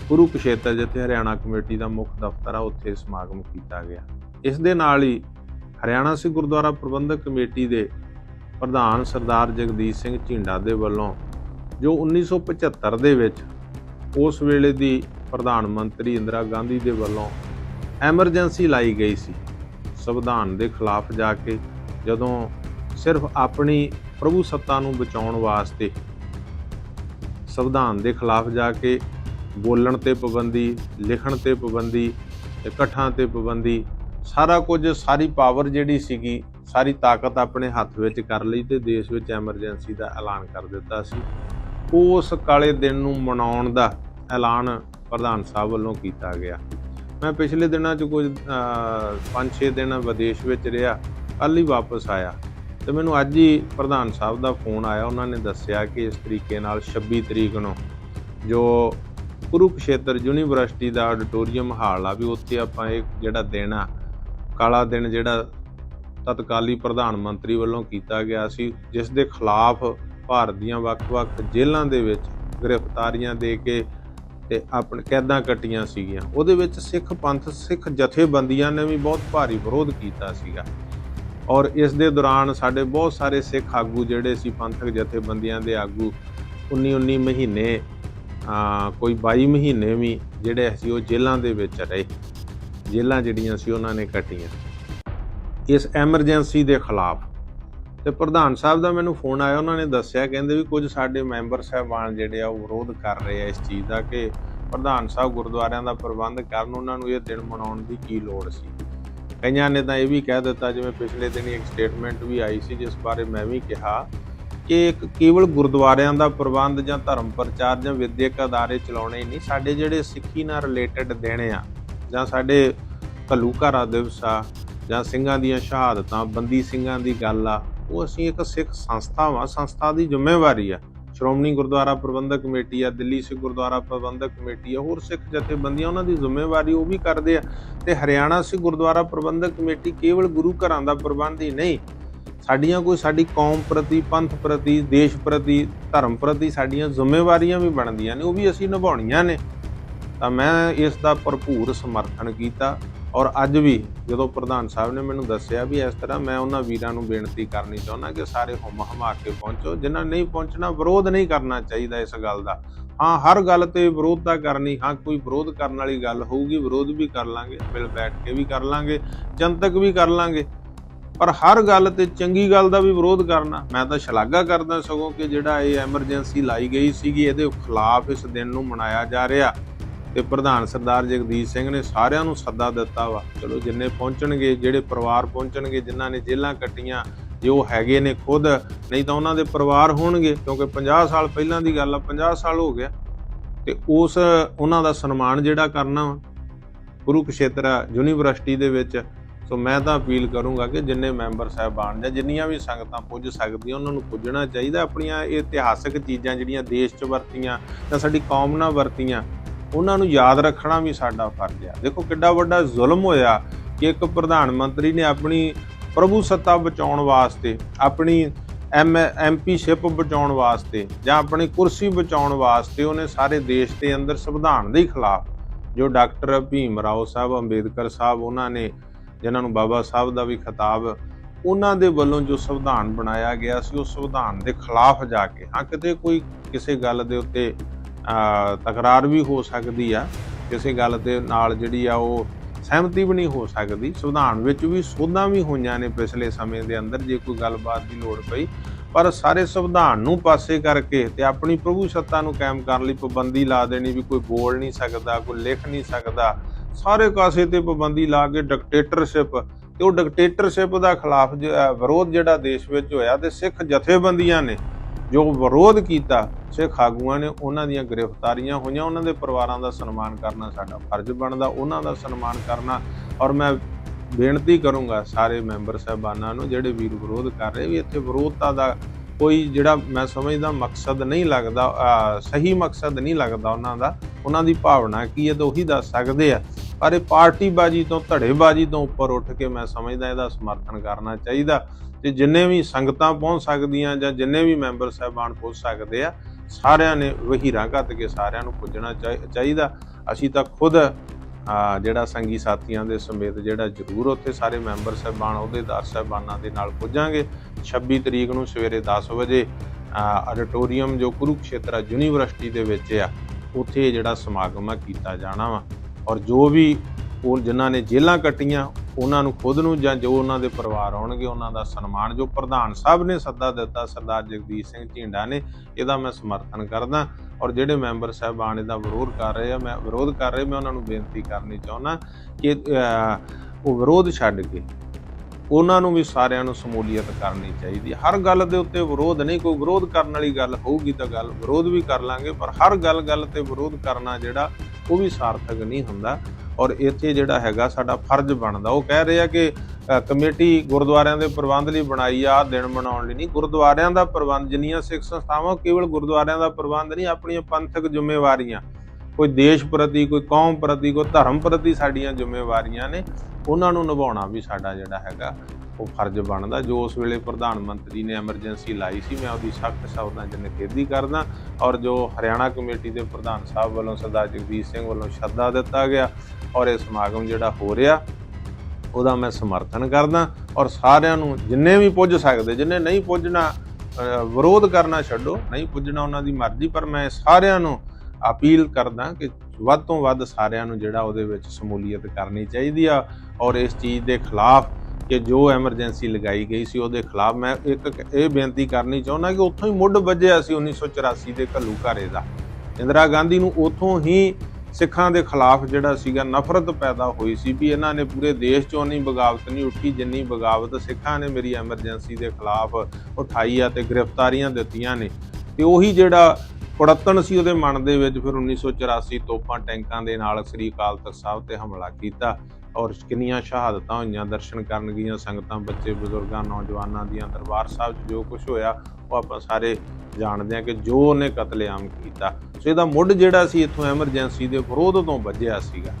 ਕੁਰੂਕਸ਼ੇਤਰ, ਜਿੱਥੇ ਹਰਿਆਣਾ ਕਮੇਟੀ ਦਾ ਮੁੱਖ ਦਫ਼ਤਰ ਆ, ਉੱਥੇ ਸਮਾਗਮ ਕੀਤਾ ਗਿਆ। ਇਸ ਦੇ ਨਾਲ ਹੀ ਹਰਿਆਣਾ ਸਿੱਖ ਗੁਰਦੁਆਰਾ ਪ੍ਰਬੰਧਕ ਕਮੇਟੀ ਦੇ ਪ੍ਰਧਾਨ ਸਰਦਾਰ ਜਗਦੀਸ਼ ਸਿੰਘ ਝਿੰਡਾ ਦੇ ਵੱਲੋਂ ਜੋ 1975 ਦੇ ਵਿੱਚ ਉਸ ਵੇਲੇ ਦੀ ਪ੍ਰਧਾਨ ਮੰਤਰੀ ਇੰਦਰਾ ਗਾਂਧੀ ਦੇ ਵੱਲੋਂ ਐਮਰਜੈਂਸੀ ਲਾਈ ਗਈ ਸੀ, ਸੰਵਿਧਾਨ ਦੇ ਖਿਲਾਫ ਜਾ ਕੇ, ਜਦੋਂ ਸਿਰਫ ਆਪਣੀ ਪ੍ਰਭੂ ਸੱਤਾ ਨੂੰ ਬਚਾਉਣ ਵਾਸਤੇ ਸੰਵਿਧਾਨ ਦੇ ਖਿਲਾਫ ਜਾ ਕੇ ਬੋਲਣ ਤੇ ਪਾਬੰਦੀ, ਲਿਖਣ ਤੇ ਪਾਬੰਦੀ ਇਕੱਠਾਂ ਤੇ ਪਾਬੰਦੀ, ਸਾਰਾ ਕੁਝ, ਸਾਰੀ ਪਾਵਰ ਜਿਹੜੀ ਸੀਗੀ, ਸਾਰੀ ਤਾਕਤ ਆਪਣੇ ਹੱਥ ਵਿੱਚ ਕਰ ਲਈ ਤੇ ਦੇਸ਼ ਵਿੱਚ ਐਮਰਜੈਂਸੀ ਦਾ ਐਲਾਨ ਕਰ ਦਿੱਤਾ ਸੀ। ਉਸ ਕਾਲੇ ਦਿਨ ਨੂੰ ਮਨਾਉਣ ਦਾ ਐਲਾਨ ਪ੍ਰਧਾਨ ਸਾਹਿਬ ਵੱਲੋਂ ਕੀਤਾ ਗਿਆ। ਮੈਂ ਪਿਛਲੇ ਦਿਨਾਂ 'ਚ ਕੁਝ 5-6 ਦਿਨ ਵਿਦੇਸ਼ ਵਿੱਚ ਰਿਹਾ, ਕੱਲ੍ਹ ਹੀ ਵਾਪਸ ਆਇਆ। ਤੇ ਮੈਨੂੰ ਅੱਜ ਹੀ ਪ੍ਰਧਾਨ ਸਾਹਿਬ ਦਾ ਫੋਨ ਆਇਆ, ਉਹਨਾਂ ਨੇ ਦੱਸਿਆ ਕਿ ਇਸ ਤਰੀਕੇ ਨਾਲ 26 ਤਰੀਕ ਨੂੰ ਜੋ ਕੁਰੂਕਸ਼ੇਤਰ ਯੂਨੀਵਰਸਿਟੀ ਦਾ ਆਡੀਟੋਰੀਅਮ ਹਾਲ ਆ, ਵੀ ਉੱਥੇ ਆਪਾਂ ਇਹ ਜਿਹੜਾ ਦਿਨ ਆ, ਕਾਲਾ ਦਿਨ ਜਿਹੜਾ ਤਤਕਾਲੀ ਪ੍ਰਧਾਨ ਮੰਤਰੀ ਵੱਲੋਂ ਕੀਤਾ ਗਿਆ ਸੀ, ਜਿਸ ਦੇ ਖਿਲਾਫ ਭਾਰਤ ਦੀਆਂ ਵੱਖ-ਵੱਖ ਜੇਲ੍ਹਾਂ ਦੇ ਵਿੱਚ ਗ੍ਰਿਫਤਾਰੀਆਂ ਦੇ ਕੇ ਤੇ ਆਪਣੇ, ਕੈਦਾਂ ਕੱਟੀਆਂ ਸੀਗੀਆਂ। ਉਹਦੇ ਵਿੱਚ ਸਿੱਖ ਪੰਥ, ਸਿੱਖ ਜਥੇਬੰਦੀਆਂ ਨੇ ਵੀ ਬਹੁਤ ਭਾਰੀ ਵਿਰੋਧ ਕੀਤਾ ਸੀਗਾ। ਔਰ ਇਸ ਦੇ ਦੌਰਾਨ ਸਾਡੇ ਬਹੁਤ ਸਾਰੇ ਸਿੱਖ ਆਗੂ ਜਿਹੜੇ ਸੀ ਪੰਥਕ ਜਥੇਬੰਦੀਆਂ ਦੇ ਆਗੂ 19-19 ਮਹੀਨੇ ਕੋਈ 22 ਮਹੀਨੇ ਵੀ ਜਿਹੜੇ ਸੀ ਉਹ ਜੇਲ੍ਹਾਂ ਦੇ ਵਿੱਚ ਰਹੇ। ਜੇਲ੍ਹਾਂ ਜਿਹੜੀਆਂ ਸੀ ਉਹਨਾਂ ਨੇ ਕੱਟੀਆਂ। ਇਸ ਐਮਰਜੈਂਸੀ ਦੇ ਖਿਲਾਫ ਤੇ ਪ੍ਰਧਾਨ ਸਾਹਿਬ ਦਾ ਮੈਨੂੰ ਫੋਨ ਆਇਆ, ਉਹਨਾਂ ਨੇ ਦੱਸਿਆ, ਕਹਿੰਦੇ ਵੀ ਕੁਝ ਸਾਡੇ ਮੈਂਬਰ ਸਾਹਿਬਾਨ ਜਿਹੜੇ ਆ ਉਹ ਵਿਰੋਧ ਕਰ ਰਹੇ ਆ ਇਸ ਚੀਜ਼ ਦਾ ਕਿ ਪ੍ਰਧਾਨ ਸਾਹਿਬ ਗੁਰਦੁਆਰਿਆਂ ਦਾ ਪ੍ਰਬੰਧ ਕਰਨ, ਉਹਨਾਂ ਨੂੰ ਇਹ ਦਿਨ ਮਨਾਉਣ ਦੀ ਕੀ ਲੋੜ ਸੀ। ਕਈਆਂ ਨੇ ਤਾਂ ਇਹ ਵੀ ਕਹਿ ਦਿੱਤਾ, ਜਿਵੇਂ ਪਿਛਲੇ ਦਿਨੀ ਇੱਕ ਸਟੇਟਮੈਂਟ ਵੀ ਆਈ ਸੀ, ਜਿਸ ਬਾਰੇ ਮੈਂ ਵੀ ਕਿਹਾ ਕਿ ਇੱਕ ਕੇਵਲ ਗੁਰਦੁਆਰਿਆਂ ਦਾ ਪ੍ਰਬੰਧ ਜਾਂ ਧਰਮ ਪ੍ਰਚਾਰ ਜਾਂ ਵਿਦਿਅਕ ਅਦਾਰੇ ਚਲਾਉਣੇ ਹੀ ਨਹੀਂ, ਸਾਡੇ ਜਿਹੜੇ ਸਿੱਖੀ ਨਾਲ ਰਿਲੇਟਡ ਦੇਣੇ ਆ, ਜਾਂ ਸਾਡੇ ਘੱਲੂਘਾਰਾ ਦਿਵਸ ਆ, ਜਾਂ ਸਿੰਘਾਂ ਦੀਆਂ ਸ਼ਹਾਦਤਾਂ, ਬੰਦੀ ਸਿੰਘਾਂ ਦੀ ਗੱਲ ਆ, ਉਹ ਅਸੀਂ ਇੱਕ ਸਿੱਖ ਸੰਸਥਾ ਵਾਂ, ਸੰਸਥਾ ਦੀ ਜ਼ਿੰਮੇਵਾਰੀ ਆ। ਸ਼੍ਰੋਮਣੀ ਗੁਰਦੁਆਰਾ ਪ੍ਰਬੰਧਕ ਕਮੇਟੀ ਆ, ਦਿੱਲੀ ਸਿੱਖ ਗੁਰਦੁਆਰਾ ਪ੍ਰਬੰਧਕ ਕਮੇਟੀ ਆ, ਹੋਰ ਸਿੱਖ ਜਥੇਬੰਦੀਆਂ, ਉਹਨਾਂ ਦੀ ਜ਼ਿੰਮੇਵਾਰੀ ਉਹ ਵੀ ਕਰਦੇ ਆ। ਤੇ ਹਰਿਆਣਾ ਸਿੱਖ ਗੁਰਦੁਆਰਾ ਪ੍ਰਬੰਧਕ ਕਮੇਟੀ ਕੇਵਲ ਗੁਰੂ ਘਰਾਂ ਦਾ ਪ੍ਰਬੰਧ ਹੀ ਨਹੀਂ, ਸਾਡੀਆਂ ਕੋਈ, ਸਾਡੀ ਕੌਮ ਪ੍ਰਤੀ, ਪੰਥ ਪ੍ਰਤੀ, ਦੇਸ਼ ਪ੍ਰਤੀ, ਧਰਮ ਪ੍ਰਤੀ ਸਾਡੀਆਂ ਜ਼ਿੰਮੇਵਾਰੀਆਂ ਵੀ ਬਣਦੀਆਂ ਨੇ, ਉਹ ਵੀ ਅਸੀਂ ਨਿਭਾਉਣੀਆਂ ਨੇ। ਤਾਂ ਮੈਂ ਇਸ ਦਾ ਭਰਪੂਰ ਸਮਰਥਨ ਕੀਤਾ। ਔਰ ਅੱਜ ਵੀ ਜਦੋਂ ਪ੍ਰਧਾਨ ਸਾਹਿਬ ਨੇ ਮੈਨੂੰ ਦੱਸਿਆ ਵੀ ਇਸ ਤਰ੍ਹਾਂ ਮੈਂ ਉਹਨਾਂ ਵੀਰਾਂ ਨੂੰ ਬੇਨਤੀ ਕਰਨੀ ਚਾਹੁੰਦਾ ਕਿ ਸਾਰੇ ਹੁਮ ਹਮਾ ਕੇ ਪਹੁੰਚੋ। ਜਿਨ੍ਹਾਂ ਨਹੀਂ ਪਹੁੰਚਣਾ, ਵਿਰੋਧ ਨਹੀਂ ਕਰਨਾ ਚਾਹੀਦਾ ਇਸ ਗੱਲ ਦਾ। ਹਾਂ, ਹਰ ਗੱਲ ਤੇ ਵਿਰੋਧ ਤਾਂ ਕਰਨੀ, ਹਾਂ, ਕੋਈ ਵਿਰੋਧ ਕਰਨ ਵਾਲੀ ਗੱਲ ਹੋਊਗੀ, ਵਿਰੋਧ ਵੀ ਕਰ ਲਾਂਗੇ, ਮਿਲ ਬੈਠ ਕੇ ਵੀ ਕਰ ਲਾਂਗੇ, ਜਨਤਕ ਵੀ ਕਰ ਲਾਂਗੇ। ਪਰ ਹਰ ਗੱਲ ਤੇ ਚੰਗੀ ਗੱਲ ਦਾ ਵੀ ਵਿਰੋਧ ਕਰਨਾ, ਮੈਂ ਤਾਂ ਸ਼ਲਾਘਾ ਕਰਦਾ ਸਗੋਂ ਕਿ ਜਿਹੜਾ ਇਹ ਐਮਰਜੈਂਸੀ ਲਾਈ ਗਈ ਸੀਗੀ, ਇਹਦੇ ਖਿਲਾਫ ਇਸ ਦਿਨ ਨੂੰ ਮਨਾਇਆ ਜਾ ਰਿਹਾ। ਤੇ ਪ੍ਰਧਾਨ ਸਰਦਾਰ ਜਗਦੀਸ਼ ਸਿੰਘ ਨੇ ਸਾਰਿਆਂ ਨੂੰ ਸੱਦਾ ਦਿੱਤਾ ਵਾ। ਚਲੋ ਜਿੰਨੇ ਪਹੁੰਚਣਗੇ, ਜਿਹੜੇ ਪਰਿਵਾਰ ਪਹੁੰਚਣਗੇ, ਜਿਨ੍ਹਾਂ ਨੇ ਜੇਲ੍ਹਾਂ ਕੱਟੀਆਂ, ਜੋ ਹੈਗੇ ਨੇ ਖੁਦ, ਨਹੀਂ ਤਾਂ ਉਹਨਾਂ ਦੇ ਪਰਿਵਾਰ ਹੋਣਗੇ, ਕਿਉਂਕਿ 50 ਸਾਲ ਪਹਿਲਾਂ ਦੀ ਗੱਲ ਆ 50 ਸਾਲ ਹੋ ਗਿਆ। ਤੇ ਉਸ, ਉਹਨਾਂ ਦਾ ਸਨਮਾਨ ਜਿਹੜਾ ਕਰਨਾ ਵਾ, ਕੁਰੂਕਸ਼ੇਤਰ ਯੂਨੀਵਰਸਿਟੀ ਦੇ ਵਿੱਚ, ਸੋ ਮੈਂ ਤਾਂ ਅਪੀਲ ਕਰੂੰਗਾ ਕਿ ਜਿੰਨੇ ਮੈਂਬਰ ਸਾਹਿਬਾਨ ਜਾਂ ਜਿੰਨੀਆਂ ਵੀ ਸੰਗਤਾਂ ਪੁੱਜ ਸਕਦੀਆਂ, ਉਹਨਾਂ ਨੂੰ ਪੁੱਜਣਾ ਚਾਹੀਦਾ, ਆਪਣੀਆਂ ਇਹ ਇਤਿਹਾਸਕ ਚੀਜ਼ਾਂ ਜਿਹੜੀਆਂ ਦੇਸ਼ 'ਚ ਵਰਤੀਆਂ, ਜਾਂ ਸਾਡੀ ਕੌਮ ਨਾਲ ਵਰਤੀਆਂ ਉਹਨਾਂ ਨੂੰ ਯਾਦ ਰੱਖਣਾ ਵੀ ਸਾਡਾ ਫਰਜ਼ ਆ। ਦੇਖੋ ਕਿੱਡਾ ਵੱਡਾ ਜ਼ੁਲਮ ਹੋਇਆ ਕਿ ਇੱਕ ਪ੍ਰਧਾਨ ਮੰਤਰੀ ਨੇ ਆਪਣੀ ਪ੍ਰਭੂ ਸੱਤਾ ਬਚਾਉਣ ਵਾਸਤੇ, ਆਪਣੀ ਐਮ ਐਮਪੀਸ਼ਿਪ ਬਚਾਉਣ ਵਾਸਤੇ ਜਾਂ ਆਪਣੀ ਕੁਰਸੀ ਬਚਾਉਣ ਵਾਸਤੇ ਉਹਨੇ ਸਾਰੇ ਦੇਸ਼ ਦੇ ਅੰਦਰ ਸੰਵਿਧਾਨ ਦੇ ਖਿਲਾਫ ਜੋ ਡਾਕਟਰ ਭੀਮ ਰਾਓ ਸਾਹਿਬ, ਅੰਬੇਦਕਰ ਸਾਹਿਬ ਉਹਨਾਂ ਨੇ, ਜਿਨ੍ਹਾਂ ਨੂੰ ਬਾਬਾ ਸਾਹਿਬ ਦਾ ਵੀ ਖਿਤਾਬ, ਉਹਨਾਂ ਦੇ ਵੱਲੋਂ ਜੋ ਸੰਵਿਧਾਨ ਬਣਾਇਆ ਗਿਆ ਸੀ, ਉਹ ਸੰਵਿਧਾਨ ਦੇ ਖਿਲਾਫ ਜਾ ਕੇ, ਹਾਂ ਕਿਤੇ ਕੋਈ ਕਿਸੇ ਗੱਲ ਦੇ ਉੱਤੇ ਤਕਰਾਰ ਵੀ ਹੋ ਸਕਦੀ ਆ। ਕਿਸੇ ਗੱਲ ਦੇ ਨਾਲ ਜਿਹੜੀ ਆ ਉਹ ਸਹਿਮਤੀ ਵੀ ਨਹੀਂ ਹੋ ਸਕਦੀ। ਸੰਵਿਧਾਨ ਵਿੱਚ ਵੀ ਸੋਧਾਂ ਵੀ ਹੋਈਆਂ ਨੇ ਪਿਛਲੇ ਸਮੇਂ ਦੇ ਅੰਦਰ, ਜੇ ਕੋਈ ਗੱਲਬਾਤ ਦੀ ਲੋੜ ਪਈ। ਪਰ ਸਾਰੇ ਸੰਵਿਧਾਨ ਨੂੰ ਪਾਸੇ ਕਰਕੇ ਤੇ ਆਪਣੀ ਪ੍ਰਭੂ ਸੱਤਾ ਨੂੰ ਕਾਇਮ ਕਰਨ ਲਈ ਪਾਬੰਦੀ ਲਾ ਦੇਣੀ ਵੀ ਕੋਈ ਬੋਲ ਨਹੀਂ ਸਕਦਾ, ਕੋਈ ਲਿਖ ਨਹੀਂ ਸਕਦਾ। ਸਾਰੇ ਕਾਸੇ ਤੇ ਪਾਬੰਦੀ ਲਾ ਕੇ ਡਿਕਟੇਟਰਸ਼ਿਪ ਤੇ ਉਹ ਡਿਕਟੇਟਰਸ਼ਿਪ ਦਾ ਖਿਲਾਫ ਵਿਰੋਧ ਜਿਹੜਾ ਦੇਸ਼ ਵਿੱਚ ਹੋਇਆ ਤੇ ਸਿੱਖ ਜਥੇਬੰਦੀਆਂ ਨੇ ਜੋ ਵਿਰੋਧ ਕੀਤਾ, ਸਿੱਖ ਆਗੂਆਂ ਨੇ ਉਹਨਾਂ ਦੀਆਂ ਗ੍ਰਿਫਤਾਰੀਆਂ ਹੋਈਆਂ, ਉਹਨਾਂ ਦੇ ਪਰਿਵਾਰਾਂ ਦਾ ਸਨਮਾਨ ਕਰਨਾ, ਸਾਡਾ ਫਰਜ਼ ਬਣਦਾ, ਉਹਨਾਂ ਦਾ ਸਨਮਾਨ ਕਰਨਾ। ਔਰ ਮੈਂ ਬੇਨਤੀ ਕਰੂੰਗਾ ਸਾਰੇ ਮੈਂਬਰ ਸਾਹਿਬਾਨਾਂ ਨੂੰ, ਜਿਹੜੇ ਵੀਰ ਵਿਰੋਧ ਕਰ ਰਹੇ, ਵੀ ਇੱਥੇ ਵਿਰੋਧਤਾ ਦਾ ਕੋਈ ਜਿਹੜਾ ਮੈਂ ਸਮਝਦਾ ਮਕਸਦ ਨਹੀਂ ਲੱਗਦਾ ਸਹੀ ਮਕਸਦ ਨਹੀਂ ਲੱਗਦਾ ਉਹਨਾਂ ਦਾ, ਉਹਨਾਂ ਦੀ ਭਾਵਨਾ ਕੀ ਹੈ, ਤਾਂ ਉਹੀ ਦੱਸ ਸਕਦੇ ਆ। ਪਰ ਇਹ ਪਾਰਟੀਬਾਜ਼ੀ ਤੋਂ, ਧੜੇਬਾਜ਼ੀ ਤੋਂ ਉੱਪਰ ਉੱਠ ਕੇ ਮੈਂ ਸਮਝਦਾ ਇਹਦਾ ਸਮਰਥਨ ਕਰਨਾ ਚਾਹੀਦਾ। ਤੇ ਜਿੰਨੇ ਵੀ ਸੰਗਤਾਂ ਪਹੁੰਚ ਸਕਦੀਆਂ ਜਾਂ ਜਿੰਨੇ ਵੀ ਮੈਂਬਰ ਸਾਹਿਬਾਨ ਪਹੁੰਚ ਸਕਦੇ ਆ, ਸਾਰਿਆਂ ਨੇ ਵਹੀਰਾਂ ਘੱਤ ਕੇ ਸਾਰਿਆਂ ਨੂੰ ਪੁੱਜਣਾ ਚਾਹੀ- ਚਾਹੀਦਾ। ਅਸੀਂ ਤਾਂ ਖੁਦ ਜਿਹੜਾ ਸੰਗੀ ਸਾਥੀਆਂ ਦੇ ਸਮੇਤ ਜਿਹੜਾ ਜ਼ਰੂਰ ਉੱਥੇ ਸਾਰੇ ਮੈਂਬਰ ਸਾਹਿਬਾਨ, ਅਹੁਦੇਦਾਰ ਸਾਹਿਬਾਨਾਂ ਦੇ ਨਾਲ ਪੁੱਜਾਂਗੇ। 26 ਤਰੀਕ ਨੂੰ ਸਵੇਰੇ 10 ਵਜੇ ਆਡੀਟੋਰੀਅਮ ਜੋ ਕੁਰੂਕਸ਼ੇਤਰ ਯੂਨੀਵਰਸਿਟੀ ਦੇ ਵਿੱਚ ਆ, ਉੱਥੇ ਇਹ ਜਿਹੜਾ ਸਮਾਗਮ ਆ ਕੀਤਾ ਜਾਣਾ ਵਾ। ਔਰ ਜੋ ਵੀ ਉਹ ਜਿਨ੍ਹਾਂ ਨੇ ਜੇਲ੍ਹਾਂ ਕੱਟੀਆਂ, ਉਹਨਾਂ ਨੂੰ ਖੁਦ ਨੂੰ ਜਾਂ ਜੋ ਉਹਨਾਂ ਦੇ ਪਰਿਵਾਰ ਆਉਣਗੇ, ਉਹਨਾਂ ਦਾ ਸਨਮਾਨ ਜੋ ਪ੍ਰਧਾਨ ਸਾਹਿਬ ਨੇ ਸੱਦਾ ਦਿੱਤਾ, ਸਰਦਾਰ ਜਗਦੀਸ਼ ਸਿੰਘ ਝਿੰਡਾ ਨੇ, ਇਹਦਾ ਮੈਂ ਸਮਰਥਨ ਕਰਦਾ। ਔਰ ਜਿਹੜੇ ਮੈਂਬਰ ਸਾਹਿਬਾਨ ਇਹਦਾ ਵਿਰੋਧ ਕਰ ਰਹੇ ਆ, ਮੈਂ ਵਿਰੋਧ ਕਰ ਰਹੇ, ਮੈਂ ਉਹਨਾਂ ਨੂੰ ਬੇਨਤੀ ਕਰਨੀ ਚਾਹੁੰਦਾ ਕਿ ਉਹ ਵਿਰੋਧ ਛੱਡ ਕੇ ਉਹਨਾਂ ਨੂੰ ਵੀ ਸਾਰਿਆਂ ਨੂੰ ਸਮੂਲੀਅਤ ਕਰਨੀ ਚਾਹੀਦੀ ਹੈ। ਹਰ ਗੱਲ ਦੇ ਉੱਤੇ ਵਿਰੋਧ ਨਹੀਂ, ਕੋਈ ਵਿਰੋਧ ਕਰਨ ਵਾਲੀ ਗੱਲ ਹੋਊਗੀ ਤਾਂ ਗੱਲ ਵਿਰੋਧ ਵੀ ਕਰ ਲਾਂਗੇ, ਪਰ ਹਰ ਗੱਲ ਗੱਲ ਤੇ ਵਿਰੋਧ ਕਰਨਾ ਜਿਹੜਾ ਉਹ ਵੀ ਸਾਰਥਕ ਨਹੀਂ ਹੁੰਦਾ। ਔਰ ਇੱਥੇ ਜਿਹੜਾ ਹੈਗਾ ਸਾਡਾ ਫਰਜ਼ ਬਣਦਾ। ਉਹ ਕਹਿ ਰਹੇ ਆ ਕਿ ਕਮੇਟੀ ਗੁਰਦੁਆਰਿਆਂ ਦੇ ਪ੍ਰਬੰਧ ਲਈ ਬਣਾਈ ਆ, ਆਹ ਦਿਨ ਮਨਾਉਣ ਲਈ ਨਹੀਂ। ਗੁਰਦੁਆਰਿਆਂ ਦਾ ਪ੍ਰਬੰਧ, ਜਿੰਨੀਆਂ ਸਿੱਖ ਸੰਸਥਾਵਾਂ ਕੇਵਲ ਗੁਰਦੁਆਰਿਆਂ ਦਾ ਪ੍ਰਬੰਧ ਨਹੀਂ, ਆਪਣੀਆਂ ਪੰਥਕ ਜ਼ਿੰਮੇਵਾਰੀਆਂ। ਕੋਈ ਦੇਸ਼ ਪ੍ਰਤੀ, ਕੋਈ ਕੌਮ ਪ੍ਰਤੀ, ਕੋਈ ਧਰਮ ਪ੍ਰਤੀ ਸਾਡੀਆਂ ਜ਼ਿੰਮੇਵਾਰੀਆਂ ਨੇ, ਉਹਨਾਂ ਨੂੰ ਨਿਭਾਉਣਾ ਵੀ ਸਾਡਾ ਜਿਹੜਾ ਹੈਗਾ, ਉਹ ਫਰਜ਼ ਬਣਦਾ। ਜੋ ਉਸ ਵੇਲੇ ਪ੍ਰਧਾਨ ਮੰਤਰੀ ਨੇ ਐਮਰਜੈਂਸੀ ਲਾਈ ਸੀ, ਮੈਂ ਉਹਦੀ ਸਖਤ ਸ਼ਬਦਾਂ 'ਚ ਨਿਖੇਧੀ ਕਰਦਾ ਔਰ ਜੋ ਹਰਿਆਣਾ ਕਮੇਟੀ ਦੇ ਪ੍ਰਧਾਨ ਸਾਹਿਬ ਵੱਲੋਂ ਸਰਦਾਰ ਜਗਦੀਸ਼ ਸਿੰਘ ਵੱਲੋਂ ਸ਼ਰਧਾ ਦਿੱਤਾ ਗਿਆ ਔਰ ਇਹ ਸਮਾਗਮ ਜਿਹੜਾ ਹੋ ਰਿਹਾ, ਉਹਦਾ ਮੈਂ ਸਮਰਥਨ ਕਰਦਾ ਔਰ ਸਾਰਿਆਂ ਨੂੰ ਜਿੰਨੇ ਵੀ ਪੁੱਜ ਸਕਦੇ, ਜਿੰਨੇ ਨਹੀਂ ਪੁੱਜਣਾ ਵਿਰੋਧ ਕਰਨਾ ਛੱਡੋ, ਨਹੀਂ ਪੁੱਜਣਾ ਉਹਨਾਂ ਦੀ ਮਰਜ਼ੀ, ਪਰ ਮੈਂ ਸਾਰਿਆਂ ਨੂੰ ਅਪੀਲ ਕਰਦਾ ਕਿ ਵੱਧ ਤੋਂ ਵੱਧ ਸਾਰਿਆਂ ਨੂੰ ਜਿਹੜਾ ਉਹਦੇ ਵਿੱਚ ਸ਼ਮੂਲੀਅਤ ਕਰਨੀ ਚਾਹੀਦੀ ਆ ਔਰ ਇਸ ਚੀਜ਼ ਦੇ ਖਿਲਾਫ ਕਿ ਜੋ ਐਮਰਜੈਂਸੀ ਲਗਾਈ ਗਈ ਸੀ ਉਹਦੇ ਖਿਲਾਫ ਮੈਂ ਇੱਕ ਇਹ ਬੇਨਤੀ ਕਰਨੀ ਚਾਹੁੰਦਾ ਕਿ ਉੱਥੋਂ ਹੀ ਮੁੱਢ ਵੱਜਿਆ ਸੀ 1984 ਦੇ ਘੱਲੂ ਘਾਰੇ ਦਾ। ਇੰਦਰਾ ਗਾਂਧੀ ਨੂੰ ਉੱਥੋਂ ਹੀ ਸਿੱਖਾਂ ਦੇ ਖਿਲਾਫ ਜਿਹੜਾ ਸੀਗਾ ਨਫ਼ਰਤ ਪੈਦਾ ਹੋਈ ਸੀ ਵੀ ਇਹਨਾਂ ਨੇ ਪੂਰੇ ਦੇਸ਼ 'ਚੋਂ ਨਹੀਂ ਬਗਾਵਤ ਨਹੀਂ ਉੱਠੀ, ਜਿੰਨੀ ਬਗਾਵਤ ਸਿੱਖਾਂ ਨੇ ਮੇਰੀ ਐਮਰਜੈਂਸੀ ਦੇ ਖਿਲਾਫ ਉਠਾਈ ਆ ਤੇ ਗ੍ਰਿਫਤਾਰੀਆਂ ਦਿੱਤੀਆਂ ਨੇ। ਤੇ ਉਹੀ ਜਿਹੜਾ ਕੁੜੱਤਣ ਸੀ ਉਹਦੇ ਮਨ ਦੇ ਵਿੱਚ, ਫਿਰ 1984 ਤੋਪਾਂ ਟੈਂਕਾਂ ਦੇ ਨਾਲ ਸ੍ਰੀ ਅਕਾਲ ਤਖਤ ਸਾਹਿਬ ਤੇ ਹਮਲਾ ਕੀਤਾ ਔਰ ਕਿੰਨੀਆਂ ਸ਼ਹਾਦਤਾਂ ਹੋਈਆਂ, ਦਰਸ਼ਨ ਕਰਨ ਗਈਆਂ ਸੰਗਤਾਂ, ਬੱਚੇ, ਬਜ਼ੁਰਗਾਂ, ਨੌਜਵਾਨਾਂ ਦੀਆਂ, ਦਰਬਾਰ ਸਾਹਿਬ 'ਚ ਜੋ ਕੁਝ ਹੋਇਆ, ਉਹ ਆਪਾਂ ਸਾਰੇ ਜਾਣਦੇ ਹਾਂ ਕਿ ਜੋ ਉਹਨੇ ਕਤਲੇਆਮ ਕੀਤਾ। ਸੋ ਇਹਦਾ ਮੁੱਢ ਜਿਹੜਾ ਸੀ ਇੱਥੋਂ ਐਮਰਜੈਂਸੀ ਦੇ ਵਿਰੋਧ ਤੋਂ ਵੱਜਿਆ ਸੀਗਾ।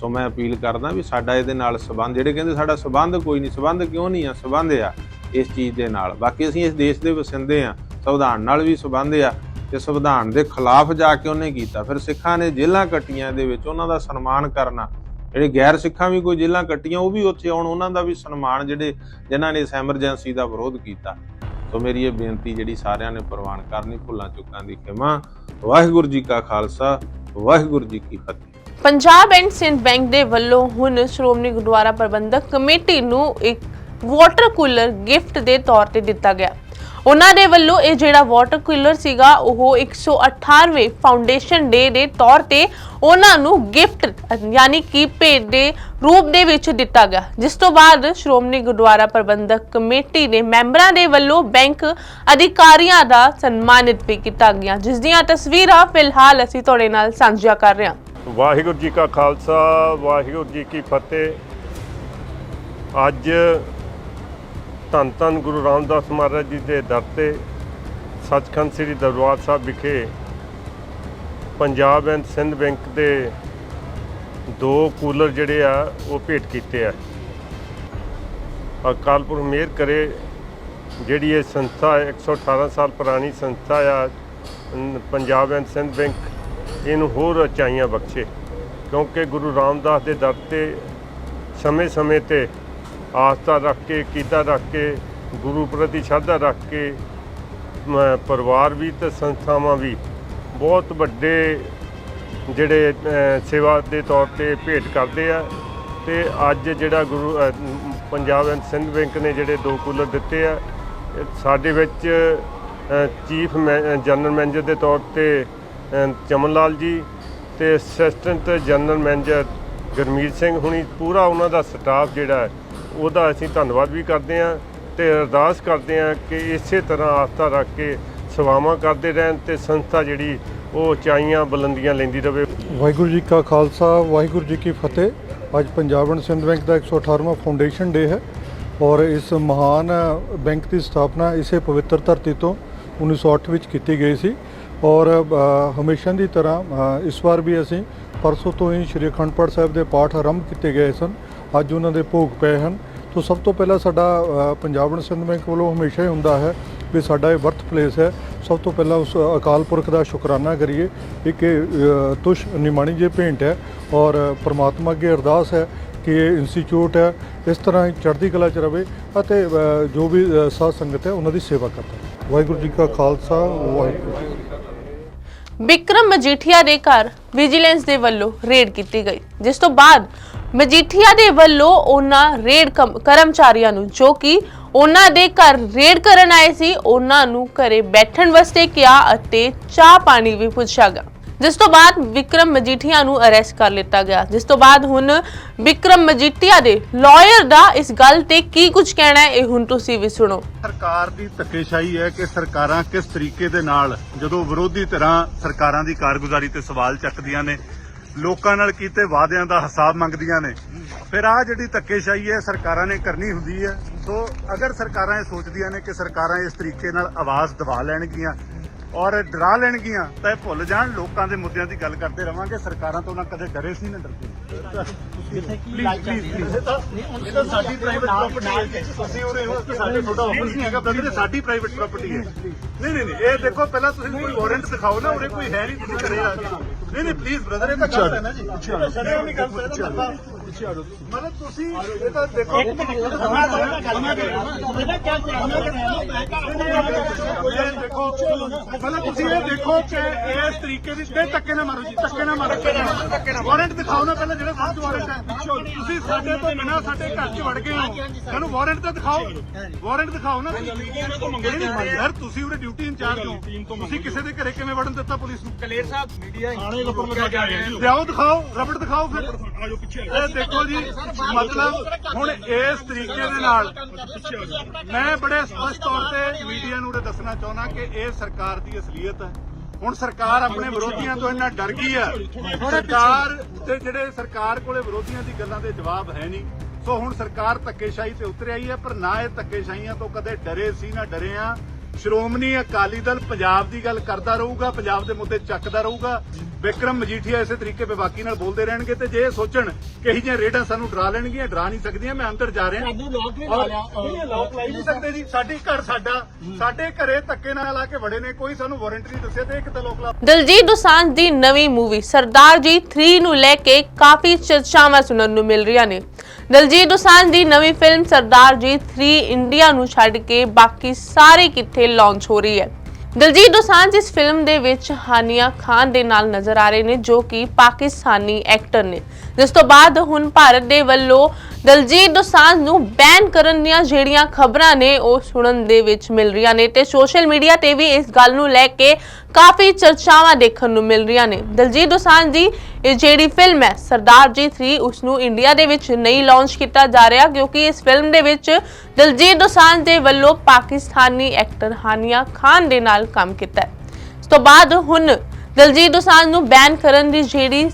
ਸੋ ਮੈਂ ਅਪੀਲ ਕਰਦਾ ਵੀ ਸਾਡਾ ਇਹਦੇ ਨਾਲ ਸਬੰਧ, ਜਿਹੜੇ ਕਹਿੰਦੇ ਸਾਡਾ ਸਬੰਧ ਕੋਈ ਨਹੀਂ, ਸਬੰਧ ਕਿਉਂ ਨਹੀਂ ਆ? ਸਬੰਧ ਆ ਇਸ ਚੀਜ਼ ਦੇ ਨਾਲ। ਬਾਕੀ ਅਸੀਂ ਇਸ ਦੇਸ਼ ਦੇ ਵਸਿੰਦੇ ਆ ਸੰਵਿਧਾਨ ਨਾਲ ਵੀ ਸਬੰਧ ਆ ਤੇ ਸੰਵਿਧਾਨ ਦੇ ਖਿਲਾਫ ਜਾ ਕੇ ਉਹਨੇ ਕੀਤਾ। ਫਿਰ ਸਿੱਖਾਂ ਨੇ ਜੇਲ੍ਹਾਂ ਕੱਟੀਆਂ ਦੇ ਵਿੱਚ ਉਹਨਾਂ ਦਾ ਸਨਮਾਨ ਕਰਨਾ। ਜਿਹੜੇ ਗੈਰ ਸਿੱਖਾਂ ਵੀ ਕੋਈ ਜੇਲ੍ਹਾਂ ਕੱਟੀਆਂ, ਉਹ ਵੀ ਉੱਥੇ ਆਉਣ, ਉਹਨਾਂ ਦਾ ਵੀ ਸਨਮਾਨ ਜਿਹੜੇ ਜਿਨ੍ਹਾਂ ਨੇ ਇਸ ਐਮਰਜੈਂਸੀ ਦਾ ਵਿਰੋਧ ਕੀਤਾ। ਸੋ ਮੇਰੀ ਇਹ ਬੇਨਤੀ ਜਿਹੜੀ ਸਾਰਿਆਂ ਨੇ ਪ੍ਰਵਾਨ ਕਰਨੀ, ਭੁੱਲਾਂ ਚੁੱਕਾਂ ਦੀ ਖਿਮਾ। ਵਾਹਿਗੁਰੂ ਜੀ ਕਾ ਖਾਲਸਾ, ਵਾਹਿਗੁਰੂ ਜੀ ਕੀ ਫਤਿਹ। ਪੰਜਾਬ ਐਂਡ ਸਿੰਧ ਬੈਂਕ ਦੇ ਵੱਲੋਂ ਹੁਣ ਸ਼੍ਰੋਮਣੀ ਗੁਰਦੁਆਰਾ ਪ੍ਰਬੰਧਕ ਕਮੇਟੀ ਨੂੰ ਇੱਕ ਵਾਟਰ ਕੂਲਰ ਗਿਫਟ ਦੇ ਤੌਰ ਤੇ ਦਿੱਤਾ ਗਿਆ। ਉਹਨਾਂ ਦੇ ਵੱਲੋਂ ਇਹ ਜਿਹੜਾ ਵਾਟਰ ਕੂਲਰ ਸੀਗਾ, ਉਹ 118ਵੇਂ ਫਾਊਂਡੇਸ਼ਨ ਡੇ ਦੇ ਤੌਰ ਤੇ ਉਹਨਾਂ ਨੂੰ ਗਿਫਟ ਯਾਨੀ ਕਿ ਭੇਟ ਦੇ ਰੂਪ ਦੇ ਵਿੱਚ ਦਿੱਤਾ ਗਿਆ। ਜਿਸ ਤੋਂ ਬਾਅਦ ਸ਼੍ਰੋਮਣੀ ਗੁਰਦੁਆਰਾ ਪ੍ਰਬੰਧਕ ਕਮੇਟੀ ਦੇ ਮੈਂਬਰਾਂ ਦੇ ਵੱਲੋਂ ਬੈਂਕ ਅਧਿਕਾਰੀਆਂ ਦਾ ਸਨਮਾਨਿਤ ਵੀ ਕੀਤਾ ਗਿਆ। ਜਿਸ ਦੀਆਂ ਤਸਵੀਰਾਂ ਫਿਲਹਾਲ ਅਸੀਂ ਤੁਹਾਡੇ ਨਾਲ ਸਾਂਝਾ ਕਰ ਰਹੇ ਹਾਂ। ਵਾਹਿਗੁਰੂ ਜੀ ਕਾ ਖਾਲਸਾ, ਵਾਹਿਗੁਰੂ ਜੀ ਕੀ ਫਤਿਹ। ਅੱਜ ਧੰਨ ਧੰਨ ਗੁਰੂ ਰਾਮਦਾਸ ਮਹਾਰਾਜ ਜੀ ਦੇ ਦਰ ਤੇ ਸੱਚਖੰਡ ਸ੍ਰੀ ਦਰਬਾਰ ਸਾਹਿਬ ਵਿਖੇ ਪੰਜਾਬ ਐਂਡ ਸਿੰਧ ਬੈਂਕ ਦੇ ਦੋ ਕੂਲਰ ਜਿਹੜੇ ਆ ਉਹ ਭੇਟ ਕੀਤੇ ਆ। ਅਕਾਲ ਪੁਰਖ ਮਿਹਰ ਕਰੇ ਜਿਹੜੀ ਇਹ ਸੰਸਥਾ ਹੈ, 118 ਸਾਲ ਪੁਰਾਣੀ ਸੰਸਥਾ ਆ ਪੰਜਾਬ ਐਂਡ ਸਿੰਧ ਬੈਂਕ ਇਹਨੂੰ ਹੋਰ ਉਚਾਈਆਂ ਬਖਸ਼ੇ। ਕਿਉਂਕਿ ਗੁਰੂ ਰਾਮਦਾਸ ਦੇ ਦਰ ਤੇ ਸਮੇਂ-ਸਮੇਂ ਤੇ ਆਸਥਾ ਰੱਖ ਕੇ ਕੀਤਾ ਰੱਖ ਕੇ ਗੁਰੂ ਪ੍ਰਤੀ ਸ਼ਰਧਾ ਰੱਖ ਕੇ ਮ- ਪਰਿਵਾਰ ਵੀ ਤੇ ਸੰਸਥਾਵਾਂ ਵੀ ਬਹੁਤ ਵੱਡੇ ਜਿਹੜੇ ਸੇਵਾ ਦੇ ਤੌਰ ਤੇ ਭੇਟ ਕਰਦੇ ਆ। ਤੇ ਅੱਜ ਜਿਹੜਾ ਗੁਰੂ ਪੰਜਾਬ ਐਂਡ ਸਿੰਧ ਬੈਂਕ ਨੇ ਜਿਹੜੇ ਦੋ ਕੂਲਰ ਦਿੱਤੇ ਆ ਸਾਡੇ ਵਿੱਚ ਚੀਫ ਮੈ- ਜਨਰਲ ਮੈਨੇਜਰ ਦੇ ਤੌਰ ਤੇ ਚਮਨ ਲਾਲ ਜੀ ਤੇ assistant general manager Gurmeet Singh ਹੁਣੀ ਪੂਰਾ ਉਹਨਾਂ ਦਾ ਸਟਾਫ ਜਿਹੜਾ ਹੈ, ਉਹਦਾ ਅਸੀਂ ਧੰਨਵਾਦ ਵੀ ਕਰਦੇ ਹਾਂ ਤੇ ਅਰਦਾਸ ਕਰਦੇ ਹਾਂ ਕਿ ਇਸੇ ਤਰ੍ਹਾਂ ਆਸਥਾ ਰੱਖ ਕੇ ਸੇਵਾਵਾਂ ਕਰਦੇ ਰਹਿਣ ਤੇ ਸੰਸਥਾ ਜਿਹੜੀ ਉਹ ਉਚਾਈਆਂ ਬੁਲੰਦੀਆਂ ਲੈਂਦੀ ਰਹੇ ਵਾਹਿਗੁਰੂ ਜੀ ਕਾ ਖਾਲਸਾ, ਵਾਹਿਗੁਰੂ ਜੀ ਕੀ ਫਤਿਹ। ਅੱਜ ਪੰਜਾਬ ਐਂਡ ਸਿੰਧ ਬੈਂਕ ਦਾ 118ਵਾਂ ਫਾਊਂਡੇਸ਼ਨ ਡੇ ਹੈ ਔਰ ਇਸ ਮਹਾਨ ਬੈਂਕ ਦੀ ਸਥਾਪਨਾ ਇਸੇ ਪਵਿੱਤਰ ਧਰਤੀ ਤੋਂ 1908 ਵਿੱਚ ਕੀਤੀ ਗਈ ਸੀ ਔਰ ਹਮੇਸ਼ਾ ਦੀ ਤਰ੍ਹਾਂ ਇਸ ਵਾਰ ਵੀ ਅਸੀਂ ਪਰਸੋਂ ਤੋਂ ਹੀ ਸ਼੍ਰੀ ਅਖੰਡ ਪਾਠ ਸਾਹਿਬ ਦੇ ਪਾਠ ਆਰੰਭ ਕੀਤੇ ਗਏ ਸਨ ਅੱਜ ਉਹਨਾਂ ਦੇ ਭੋਗ ਪਏ ਹਨ। ਤੋਂ ਸਭ ਤੋਂ ਪਹਿਲਾਂ ਸਾਡਾ ਅ, ਪੰਜਾਬ ਬੈਂਕ ਵੱਲੋਂ ਹਮੇਸ਼ਾ ਹੀ ਹੁੰਦਾ ਹੈ ਵੀ ਸਾਡਾ ਇਹ ਵਰਥ ਪਲੇਸ ਹੈ। ਸਭ ਤੋਂ ਪਹਿਲਾਂ ਉਸ ਅਕਾਲ ਪੁਰਖ ਦਾ ਸ਼ੁਕਰਾਨਾ ਕਰੀਏ ਇੱਕ ਤੁਸ਼ ਨਿਮਾਣੀ ਜੇ ਭੇਂਟ ਹੈ ਔਰ ਪ੍ਰਮਾਤਮਾ ਅੱਗੇ ਅਰਦਾਸ ਹੈ ਕਿ ਇਹ ਇੰਸਟੀਚਿਊਟ ਹੈ ਇਸ ਤਰ੍ਹਾਂ ਹੀ ਚੜ੍ਹਦੀ ਕਲਾ 'ਚ ਰਵੇ ਅਤੇ ਜੋ ਵੀ ਅ, ਸਾਧ ਸੰਗਤ ਹੈ ਉਹਨਾਂ ਦੀ ਸੇਵਾ ਕਰਦਾ ਵਾਹਿਗੁਰੂ ਜੀ ਕਾ ਖਾਲਸਾ ਵਾਹਿਗੁਰੂ ਜੀ ਕੀ ਮਜੀਠੀਆ ਦੇ ਘਰ ਵਿਜੀਲੈਂਸ ਦੇ ਵੱਲੋਂ ਰੇਡ ਕੀਤੀ ਗਈ ਜਿਸ ਤੋਂ ਬਾਅਦ ਮਜੀਠੀਆ ਦੇ ਵੱਲੋਂ ਉਹਨਾਂ ਰੇਡ ਕਮ- ਕਰਮਚਾਰੀਆਂ ਨੂੰ ਜੋ ਕਿ ਉਹਨਾਂ ਦੇ ਘਰ ਰੇਡ ਕਰਨ ਆਏ ਸੀ, ਉਹਨਾਂ ਨੂੰ ਘਰੇ ਬੈਠਣ ਵਾਸਤੇ ਕਿਹਾ ਅਤੇ ਚਾਹ ਪਾਣੀ ਵੀ ਪੁੱਛਿਆ ਗਿਆ। ਜਿਸ ਤੋਂ ਬਾਅਦ ਵਿਕਰਮ ਮਜੀਠੀਆ ਨੂੰ ਅਰੈਸਟ ਕਰ ਲਿੱਤਾ ਗਿਆ। ਜਿਸ ਤੋਂ ਬਾਅਦ ਹੁਣ ਵਿਕਰਮ ਮਜੀਠੀਆ ਦੇ ਲਾਇਰ ਦਾ ਇਸ ਗੱਲ ਤੇ ਕੀ ਕੁਝ ਕਹਿਣਾ ਹੈ, ਇਹ ਹੁਣ ਤੁਸੀਂ ਵੀ ਸੁਣੋ। ਸਰਕਾਰ ਦੀ ਧੱਕੇਸ਼ਾਹੀ ਹੈ ਕਿ ਸਰਕਾਰਾਂ ਕਿਸ ਤਰੀਕੇ ਦੇ ਨਾਲ ਜਦੋਂ ਵਿਰੋਧੀ ਧਿਰਾਂ ਸਰਕਾਰਾਂ ਦੀ ਕਾਰਗੁਜ਼ਾਰੀ ਤੇ ਸਵਾਲ ਚੱਕਦੀਆਂ ਨੇ ਲੋਕਾਂ ਨਾਲ ਕੀਤੇ ਵਾਅਦਿਆਂ ਦਾ ਹਿਸਾਬ ਮੰਗਦੀਆਂ ਨੇ। ਫਿਰ ਆ ਜਿਹੜੀ ਧੱਕੇਸ਼ਾਹੀ ਹੈ ਸਰਕਾਰਾਂ ਨੇ ਕਰਨੀ ਹੁੰਦੀ ਹੈ। ਸੋ ਅਗਰ ਸਰਕਾਰਾਂ ਇਹ ਸੋਚਦੀਆਂ ਨੇ ਕਿ ਸਰਕਾਰਾਂ ਇਸ ਤਰੀਕੇ ਨਾਲ ਆਵਾਜ਼ ਦਬਾ ਲੈਣਗੀਆਂ ਔਰ ਡਰਾ ਲੈਣਗੀਆਂ ਤਾਂ ਇਹ ਭੁੱਲ ਜਾਣ। ਲੋਕਾਂ ਦੇ ਮੁੱਦਿਆਂ ਦੀ ਗੱਲ ਕਰਦੇ ਰਵਾਂਗੇ। ਸਰਕਾਰਾਂ ਤੋਂ ਨਾ ਕਦੇ ਡਰੇ ਸੀ ਨਾ ਡਰਦੇ। ਸਾਡੀ ਪ੍ਰਾਈਵੇਟ ਪ੍ਰਾਪਰਟੀ ਹੈ ਤੁਸੀਂ ਉਰੇ ਹੋ ਸਾਡੇ ਤੁਹਾਡਾ ਆਫਿਸ ਨਹੀਂ ਹੈਗਾ? ਬਲਕਿ ਸਾਡੀ ਪ੍ਰਾਈਵੇਟ ਪ੍ਰਾਪਰਟੀ ਹੈ। ਨਹੀਂ ਨਹੀਂ ਇਹ ਦੇਖੋ ਪਹਿਲਾਂ ਤੁਸੀਂ ਕੋਈ ਵਾਰੰਟ ਦਿਖਾਓ ਨਾ ਉਰੇ ਕੋਈ ਹੈ ਨਹੀਂ ਤੁਸੀਂ ਕਰੇ ਆ ਨਹੀਂ ਨਹੀਂ ਪਲੀਜ਼ ਬ੍ਰਦਰ ਇਹ ਤਾਂ ਗਲਤ ਹੈ ਨਾ ਜੀ। ਛੱਡਿਓ ਨਹੀਂ ਗੱਲ ਕਰਦਾ ਮਤਲਬ ਤੁਸੀਂ ਇਹ ਤਾਂ ਦੇਖੋ ਇੱਕ ਮਿੰਟ ਦੇਖੋ ਪਹਿਲਾਂ ਤੁਸੀਂ ਇਹ ਦੇਖੋ ਕਿ ਇਸ ਤਰੀਕੇ ਦੀ ਤੇ ਧੱਕੇ ਨਾ ਮਾਰੋ ਜੀ ਧੱਕੇ ਨਾ ਮਾਰੋ। ਵਾਰੰਟ ਦਿਖਾਓ ਨਾ ਪਹਿਲਾਂ ਜਿਹੜਾ ਫਰਜ਼ ਵਾਰੰਟ ਹੈ। ਤੁਸੀਂ ਸਾਡੇ ਤੋਂ ਬਿਨਾ ਸਾਡੇ ਘਰ 'ਚ ਵੜ ਗਏ ਹੋ। ਸਾਨੂੰ ਵਾਰੰਟ ਤਾਂ ਦਿਖਾਓ। ਵਾਰੰਟ ਦਿਖਾਓ ਨਾ ਯਾਰ ਤੁਸੀਂ ਉਰੇ ਡਿਊਟੀ ਇੰਚਾਰਜ ਹੋ। ਤੁਸੀਂ ਕਿਸੇ ਦੇ ਘਰੇ ਕਿਵੇਂ ਵੜਨ ਦਿੱਤਾ ਪੁਲਿਸ ਨੂੰ? ਕਲੇਰ ਸਾਹਿਬ ਮੀਡੀਆ ਥਾਣੇ ਉੱਪਰ ਲਗਾ ਕੇ ਜੀ। ਲਿਆਓ ਦਿਖਾਓ ਰਬੜ ਦਿਖਾਓ ਫਿਰ। ਆਜੋ ਪਿੱਛੇ ਇਹ ਦੇਖੋ ਜੀ, ਮਤਲਬ ਹੁਣ ਇਸ ਤਰੀਕੇ ਦੇ ਨਾਲ ਮੈਂ ਬੜੇ ਸਪਸ਼ਟ ਤੌਰ ਤੇ ਮੀਡੀਆ ਨੂੰ ਇਹ ਦੱਸਣਾ ਚਾਹੁੰਦਾ ਕਿ ਇਹ ਸਰਕਾਰ ਦੀ ਅਸਲੀਅਤ ਹੈ। ਹੁਣ ਸਰਕਾਰ ਆਪਣੇ ਵਿਰੋਧੀਆਂ ਤੋਂ ਇੰਨਾ ਡਰ ਗਈ ਹੈ ਸਰਕਾਰ ਤੇ ਜਿਹੜੇ ਸਰਕਾਰ ਕੋਲੇ ਵਿਰੋਧੀਆਂ ਦੀ ਗੱਲਾਂ ਦੇ ਜਵਾਬ ਹੈ ਨਹੀਂ। ਸੋ ਹੁਣ ਸਰਕਾਰ ਧੱਕੇਸ਼ਾਹੀ ਤੇ ਉਤਰ ਆਈ ਹੈ, ਪਰ ਨਾ ਇਹ ਧੱਕੇਸ਼ਾਹੀਆਂ ਤੋਂ ਕਦੇ ਡਰੇ ਸੀ, ਨਾ ਡਰੇ ਆ। ਸ਼੍ਰੋਮਣੀ ਅਕਾਲੀ ਦਲ ਪੰਜਾਬ ਦੀ ਗੱਲ ਕਰਦਾ ਰਹੂਗਾ ਪੰਜਾਬ ਦੇ ਮੁੱਦੇ ਚੱਕਦਾ ਰਹੂਗਾ। ਵਿਕਰਮ ਮਜੀਠੀਆ ਇਸੇ ਤਰੀਕੇ ਬੇਬਾਕੀ ਨਾਲ ਬੋਲਦੇ ਰਹਿਣਗੇ ਤੇ ਜੇ ਇਹ ਸੋਚਣ ਕਿ ਇਹੀ ਜਿਹੀਆਂ ਰੇਡਾਂ ਸਾਨੂੰ ਡਰਾ ਲੈਣਗੀਆਂ ਡਰਾ ਨਹੀਂ ਸਕਦੀਆਂ ਮੈਂ ਅੰਦਰ ਜਾ ਰਿਹਾ। ਸਾਨੂੰ ਲੋਕ ਨਹੀਂ ਲੋਕ ਲਾਈ ਨਹੀਂ ਸਕਦੇ ਜੀ। ਸਾਡੀ ਘਰ ਸਾਡਾ ਸਾਡੇ ਘਰੇ ਧੱਕੇ ਨਾਲ ਆ ਕੇ ਵੜੇ ਨੇ ਕੋਈ ਸਾਨੂੰ ਵਾਰੰਟ ਨਹੀਂ ਦੱਸਿਆ ਤੇ ਇੱਕ ਤਾਂ ਲੋਕ ਲਾ ਦਲਜੀਤ ਦੋਸਾਂਝ ਦੀ ਨਵੀਂ ਮੂਵੀ ਸਰਦਾਰ ਜੀ 3 ਨੂੰ ਲੈ ਕੇ ਕਾਫੀ ਚਰਚਾਵਾਂ ਸੁਣਨ ਨੂੰ ਮਿਲ ਰਹੀਆਂ ਨੇ। ਦਲਜੀਤ ਦੋਸਾਂਝ ਦੀ ਨਵੀਂ ਫਿਲਮ ਸਰਦਾਰ ਜੀ 3 ਇੰਡੀਆ ਨੂੰ ਛੱਡ ਕੇ ਬਾਕੀ ਸਾਰੇ ਕਿੱਥੇ ਲਾਂਚ ਹੋ ਰਹੀ ਹੈ। ਦਲਜੀਤ ਦੋਸਾਂਝ ਇਸ ਫਿਲਮ ਦੇ ਵਿੱਚ ਹਾਨੀਆ ਖਾਨ ਦੇ ਨਾਲ ਨਜ਼ਰ ਆ ਰਹੇ ਨੇ, ਜੋ ਕਿ ਪਾਕਿਸਤਾਨੀ ਐਕਟਰ ਨੇ। ਜਿਸ ਤੋਂ ਬਾਅਦ ਹੁਣ ਭਾਰਤ ਦੇ ਵੱਲੋਂ ਦਲਜੀਤ ਦੋਸਾਂਝ ਨੂੰ ਬੈਨ ਕਰਨ ਦੀਆਂ ਜਿਹੜੀਆਂ ਖਬਰਾਂ ਨੇ ਉਹ ਸੁਣਨ ਦੇ ਵਿੱਚ ਮਿਲ ਰਹੀਆਂ ਨੇ ਤੇ ਸੋਸ਼ਲ ਮੀਡੀਆ ਤੇ ਵੀ ਇਸ ਗੱਲ ਨੂੰ ਲੈ ਕੇ ਕਾਫੀ ਚਰਚਾਵਾਂ ਦੇਖਣ ਨੂੰ ਮਿਲ ਰਹੀਆਂ ਨੇ। ਦਲਜੀਤ ਦੋਸਾਂਝ ਦੀ ਇਹ ਜਿਹੜੀ ਫਿਲਮ ਹੈ, ਸਰਦਾਰ ਜੀ 3 ਉਸ ਨੂੰ ਇੰਡੀਆ ਦੇ ਵਿੱਚ ਨਹੀਂ ਲਾਂਚ ਕੀਤਾ ਜਾ ਰਿਹਾ ਕਿਉਂਕਿ ਇਸ ਫਿਲਮ ਦੇ ਵਿੱਚ ਦਲਜੀਤ ਦੋਸਾਂਝ ਦੇ ਵੱਲੋਂ ਪਾਕਿਸਤਾਨੀ ਐਕਟਰ ਹਾਨੀਆ ਖਾਨ ਦੇ ਨਾਲ ਕੰਮ ਕੀਤਾ ਹੈ। ਇਸ ਤੋਂ ਬਾਅਦ ਹੁਣ ਦਲਜੀਤ ਦੋਸਾਂਝ ਨੂੰ ਬੈਨ ਕਰਨ ਦੀ ਜਿਹੜੀ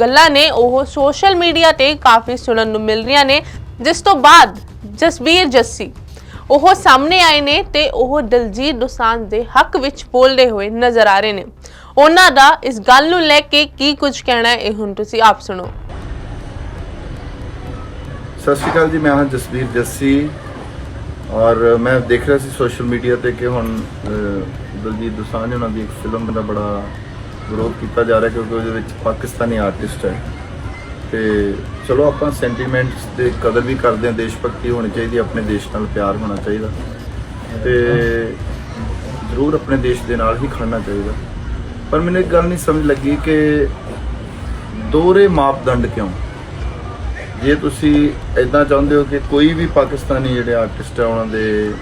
ਗੱਲਾਂ ਨੇ ਉਹ ਸੋਸ਼ਲ ਮੀਡੀਆ ਤੇ ਕਾਫੀ ਸੁਣਨ ਨੂੰ ਮਿਲ ਰਹੀਆਂ ਨੇ। ਜਿਸ ਤੋਂ ਬਾਅਦ ਜਸਬੀਰ ਜੱਸੀ ਉਹ ਸਾਹਮਣੇ ਆਏ ਨੇ ਤੇ ਉਹ ਦਲਜੀਤ ਦੋਸਾਂਝ ਦੇ ਹੱਕ ਵਿੱਚ ਬੋਲਦੇ ਹੋਏ ਨਜ਼ਰ ਆ ਰਹੇ ਨੇ। ਉਹਨਾਂ ਦਾ ਇਸ ਗੱਲ ਨੂੰ ਲੈ ਕੇ ਕੀ ਕੁਝ ਕਹਿਣਾ ਹੈ ਇਹ ਹੁਣ ਤੁਸੀਂ ਆਪ ਸੁਣੋ। ਸਤਿ ਸ਼੍ਰੀ ਅਕਾਲ ਜੀ ਮੈਂ ਹਾਂ ਜਸਵੀਰ ਜੱਸੀ ਔਰ ਮੈਂ ਦੇਖ ਰਿਹਾ ਸੀ ਸੋਸ਼ਲ ਮੀਡੀਆ ਤੇ ਕਿ ਹੁਣ ਅਹ, ਦਲਜੀਤ ਦੋਸਾਂਝ ਉਹਨਾਂ ਦੀ ਇੱਕ ਫਿਲਮ ਦਾ ਬੜਾ ਵਿਰੋਧ ਕੀਤਾ ਜਾ ਰਿਹਾ ਕਿਉਂਕਿ ਉਹਦੇ ਵਿੱਚ ਪਾਕਿਸਤਾਨੀ ਆਰਟਿਸਟ ਹੈ। ਤੇ ਚਲੋ ਆਪਾਂ ਸੈਂਟੀਮੈਂਟਸ ਦੇ ਕਦਰ ਵੀ ਕਰਦੇ ਹਾਂ, ਦੇਸ਼ ਭਗਤੀ ਹੋਣੀ ਚਾਹੀਦੀ, ਆਪਣੇ ਦੇਸ਼ ਨਾਲ ਪਿਆਰ ਹੋਣਾ ਚਾਹੀਦਾ। ਤੇ ਜ਼ਰੂਰ ਆਪਣੇ ਦੇਸ਼ ਦੇ ਨਾਲ ਹੀ ਖੜਨਾ ਚਾਹੀਦਾ। ਪਰ ਮੈਨੂੰ ਇੱਕ ਗੱਲ ਨਹੀਂ ਸਮਝ ਲੱਗੀ ਕਿ ਦੋਹਰੇ ਮਾਪਦੰਡ ਕਿਉਂ? ਜੇ ਤੁਸੀਂ ਇਦਾਂ ਚਾਹੁੰਦੇ ਹੋ ਕਿ ਕੋਈ ਵੀ ਪਾਕਿਸਤਾਨੀ ਜਿਹੜੇ ਆਰਟਿਸਟ ਆ ਉਹਨਾਂ ਦੇ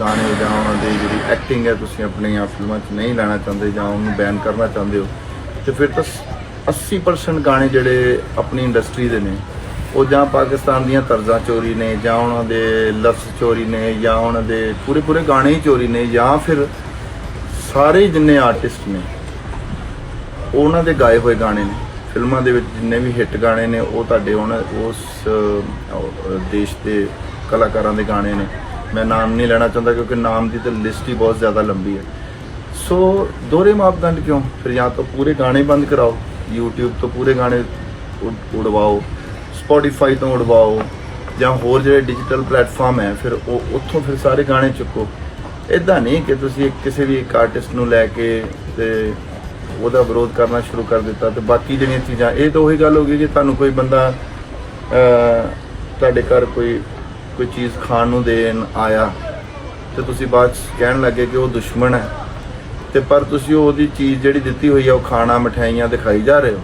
ਗਾਣੇ ਜਾਂ ਉਹਨਾਂ ਦੀ ਜਿਹੜੀ ਐਕਟਿੰਗ ਹੈ, ਤੁਸੀਂ ਆਪਣੀਆਂ ਫਿਲਮਾਂ 'ਚ ਨਹੀਂ ਲੈਣਾ ਚਾਹੁੰਦੇ ਜਾਂ ਉਹਨੂੰ ਬੈਨ ਕਰਨਾ ਚਾਹੁੰਦੇ ਹੋ, ਤੇ ਫਿਰ ਤਾਂ 80% ਗਾਣੇ ਜਿਹੜੇ ਆਪਣੀ ਇੰਡਸਟਰੀ ਦੇ ਨੇ, ਉਹ ਜਾਂ ਪਾਕਿਸਤਾਨ ਦੀਆਂ ਤਰਜ਼ਾਂ ਚੋਰੀ ਨੇ ਜਾਂ ਉਹਨਾਂ ਦੇ ਲਫ਼ਜ਼ ਚੋਰੀ ਨੇ ਜਾਂ ਉਹਨਾਂ ਦੇ ਪੂਰੇ ਪੂਰੇ ਗਾਣੇ ਹੀ ਚੋਰੀ ਨੇ ਜਾਂ ਫਿਰ ਸਾਰੇ ਜਿੰਨੇ ਆਰਟਿਸਟ ਨੇ, ਉਹਨਾਂ ਦੇ ਗਾਏ ਹੋਏ ਗਾਣੇ ਨੇ, ਫਿਲਮਾਂ ਦੇ ਵਿੱਚ ਜਿੰਨੇ ਵੀ ਹਿੱਟ ਗਾਣੇ ਨੇ, ਉਹ ਤੁਹਾਡੇ ਉਹਨਾਂ ਉਸ ਦੇਸ਼ ਦੇ ਕਲਾਕਾਰਾਂ ਦੇ ਗਾਣੇ ਨੇ। ਮੈਂ ਨਾਮ ਨਹੀਂ ਲੈਣਾ ਚਾਹੁੰਦਾ ਕਿਉਂਕਿ ਨਾਮ ਦੀ ਤਾਂ ਲਿਸਟ ਹੀ ਬਹੁਤ ਜ਼ਿਆਦਾ ਲੰਬੀ ਹੈ। ਸੋ ਦੋਹਰੇ ਮਾਪਦੰਡ ਕਿਉਂ? ਫਿਰ ਜਾਂ ਤਾਂ ਪੂਰੇ ਗਾਣੇ ਬੰਦ ਕਰਾਓ, YouTube ਤੋਂ ਪੂਰੇ ਗਾਣੇ ਉਡਵਾਓ, Spotify ਤੋਂ ਉਡਵਾਓ, ਜਾਂ ਹੋਰ ਜਿਹੜੇ ਡਿਜੀਟਲ ਪਲੇਟਫਾਰਮ ਹੈ, ਫਿਰ ਉਹ ਉੱਥੋਂ ਫਿਰ ਸਾਰੇ ਗਾਣੇ ਚੁੱਕੋ। ਇਦਾਂ ਨਹੀਂ ਕਿ ਤੁਸੀਂ ਇੱਕ ਕਿਸੇ ਵੀ ਇੱਕ ਆਰਟਿਸਟ ਨੂੰ ਲੈ ਕੇ ਤੇ ਉਹਦਾ ਵਿਰੋਧ ਕਰਨਾ ਸ਼ੁਰੂ ਕਰ ਦਿੱਤਾ ਤੇ ਬਾਕੀ ਜਿਹੜੀਆਂ ਚੀਜ਼ਾਂ, ਇਹ ਤਾਂ ਉਹੀ ਗੱਲ ਹੋ ਗਈ ਜੇ ਤੁਹਾਨੂੰ ਕੋਈ ਬੰਦਾ ਤੁਹਾਡੇ ਘਰ ਕੋਈ ਕੋਈ ਚੀਜ਼ ਖਾਣ ਨੂੰ ਦੇਣ ਆਇਆ ਤੇ ਤੁਸੀਂ ਬਾਅਦ 'ਚ ਕਹਿਣ ਲੱਗੇ ਕਿ ਉਹ ਦੁਸ਼ਮਣ ਹੈ। ਤੇ ਪਰ ਤੁਸੀਂ ਉਹਦੀ ਚੀਜ਼ ਜਿਹੜੀ ਦਿੱਤੀ ਹੋਈ ਆ, ਉਹ ਖਾਣਾ, ਮਠਿਆਈਆਂ ਦਿਖਾਈ ਜਾ ਰਹੇ ਹੋ।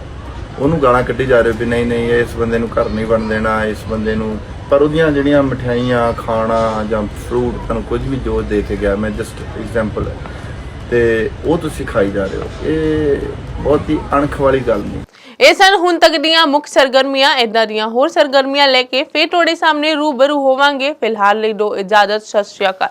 ਉਹਨੂੰ ਗਾਲਾਂ ਕੱਢੀ ਜਾ ਰਹੇ ਹੋ ਵੀ ਨਹੀਂ ਨਹੀਂ, ਇਸ ਬੰਦੇ ਨੂੰ ਘਰ ਨਹੀਂ ਬਣ ਦੇਣਾ, ਇਸ ਬੰਦੇ ਨੂੰ। ਪਰ ਉਹਦੀਆਂ ਜਿਹੜੀਆਂ ਮਠਿਆਈਆਂ, ਖਾਣਾ ਜਾਂ ਫਰੂਟ ਤੁਹਾਨੂੰ ਕੁਝ ਵੀ ਜੋ ਦੇ ਕੇ ਗਿਆ, ਮੈਂ ਜਸਟ ਐਗਜ਼ਾਮਪਲ ਹੈ। ਤੇ ਉਹ ਤੁਸੀਂ ਖਾਈ ਜਾ ਰਹੇ ਹੋ। ਇਹ ਬਹੁਤ ਹੀ ਅਣਖ ਵਾਲੀ ਗੱਲ ਨਹੀਂ। ਇਹ ਸਨ ਹੁਣ ਤੱਕ ਦੀਆਂ ਮੁੱਖ ਸਰਗਰਮੀਆਂ ਇਦਾਂ ਦੀਆਂ ਹੋਰ ਸਰਗਰਮੀਆਂ ਲੈ ਕੇ ਫੇਰ ਤੁਹਾਡੇ ਸਾਹਮਣੇ ਰੂਬਰੂ ਹੋਵਾਂਗੇ। ਫਿਲਹਾਲ ਲਈ ਦੋ ਇਜਾਜ਼ਤ, ਸਤਿ ਸ਼੍ਰੀ ਅਕਾਲ।